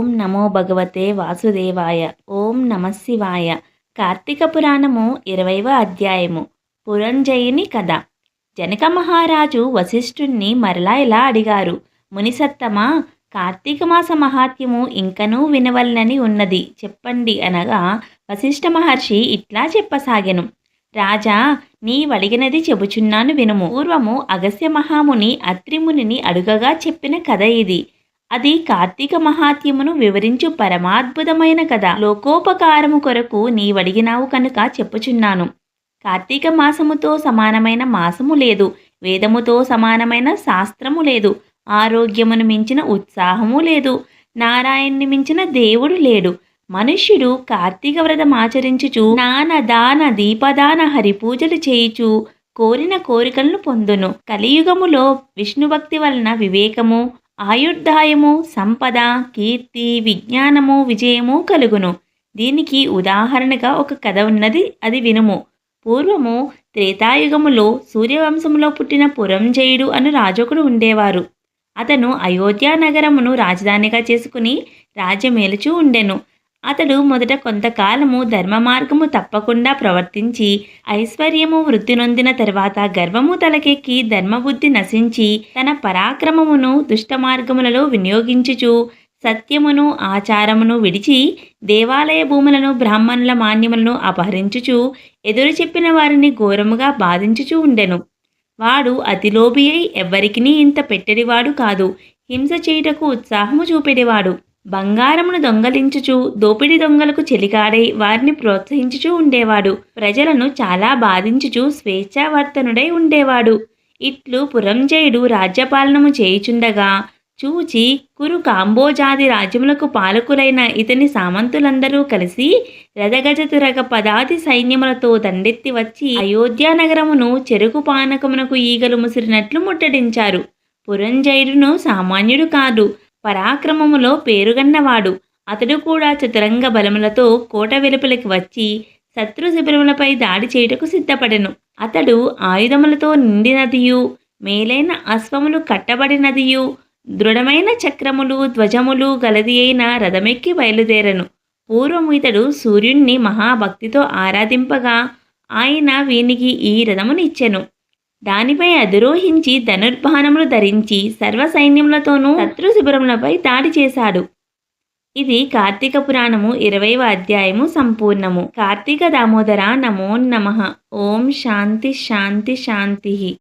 ఓం నమో భగవతే వాసుదేవాయ. ఓం నమశివాయ కార్తీక పురాణము ఇరవైవ అధ్యాయము. పురంజయుని కథ. జనక మహారాజు వశిష్ఠుణ్ణి మరలా ఇలా అడిగారు? మునిసత్తమా కార్తీక మాస మహాత్యము ఇంకనూ వినవలనని ఉన్నది చెప్పండి అనగా వశిష్ఠ మహర్షి ఇట్లా చెప్పసాగెను. రాజా నీవడిగినది చెబుచున్నాను వినుము. పూర్వము అగస్య మహాముని అత్రిమునిని అడుగగా చెప్పిన కథ ఇది. అది కార్తీక మహాత్యమును వివరించు పరమాద్భుతమైన కథ. లోకోపకారము కొరకు నీవడిగినావు కనుక చెప్పుచున్నాను. కార్తీక మాసముతో సమానమైన మాసము లేదు. వేదముతో సమానమైన శాస్త్రము లేదు. ఆరోగ్యమును మించిన ఉత్సాహము లేదు. నారాయణ్ణి మించిన దేవుడు లేడు. మనుష్యుడు కార్తీక వ్రతం ఆచరించుచు నాన దాన దీపదాన హరి పూజలు చేయుచు కోరిన కోరికలను పొందును. కలియుగములో విష్ణుభక్తి వలన వివేకము ఆయుర్దాయము సంపద కీర్తి విజ్ఞానము విజయము కలుగును. దీనికి ఉదాహరణగా ఒక కథ ఉన్నది అది వినుము. పూర్వము త్రేతాయుగములో సూర్యవంశములో పుట్టిన పురంజయుడు అను రాజకుడు ఉండేవారు. అతను అయోధ్య నగరమును రాజధానిగా చేసుకుని రాజ్యమేలుచూ ఉండెను. అతడు మొదట కొంతకాలము ధర్మ మార్గము తప్పకుండా ప్రవర్తించి ఐశ్వర్యము వృద్ధి నొందిన తర్వాత గర్వము తలకెక్కి ధర్మబుద్ధి నశించి తన పరాక్రమమును దుష్ట మార్గములలో వినియోగించుచు సత్యమును ఆచారమును విడిచి దేవాలయ భూములను బ్రాహ్మణుల మాన్యములను అపహరించుచు ఎదురు చెప్పిన వారిని ఘోరముగా బాధించుచూ ఉండెను. వాడు అతిలోభి అయి ఎవ్వరికినీ ఇంత పెట్టెడివాడు కాదు. హింస చేయుటకు ఉత్సాహము చూపెడివాడు. బంగారమును దొంగలించుచు దోపిడి దొంగలకు చెలికాడై వారిని ప్రోత్సహించుచూ ఉండేవాడు. ప్రజలను చాలా బాధించుచు స్వేచ్ఛావర్తనుడై ఉండేవాడు. ఇట్లు పురంజయుడు రాజ్యపాలనము చేయుచుండగా చూచి కురు కాంబోజాది రాజ్యములకు పాలకులైన ఇతని సామంతులందరూ కలిసి రథగజతురగ పదాది సైన్యములతో దండెత్తి వచ్చి అయోధ్య నగరమును చెరుకు పానకమునకు ఈగలు ముసిరినట్లు ముట్టడించారు. పురంజయుడును సామాన్యుడు కాదు పరాక్రమములో పేరుగన్నవాడు. అతడు కూడా చతురంగ బలములతో కోట వెలుపలికి వచ్చి శత్రు శిబిరములపై దాడి చేయుటకు సిద్ధపడెను. అతడు ఆయుధములతో నిండినదియు మేలైన అశ్వములు కట్టబడినదియు దృఢమైన చక్రములు ధ్వజములు గలది అయిన రథమెక్కి బయలుదేరను. పూర్వము ఇతడు సూర్యుణ్ణి మహాభక్తితో ఆరాధింపగా ఆయన వీనికి ఈ రథమునిచ్చెను దానిపై అధిరోహించి ధనుర్బాణములు ధరించి సర్వ సైన్యములతోనూ శత్రు శిబిరములపై దాడి చేశాడు. ఇది కార్తీక పురాణము ఇరవైవ అధ్యాయము సంపూర్ణము. కార్తీక దామోదర నమో నమ. ఓం శాంతి శాంతి శాంతి.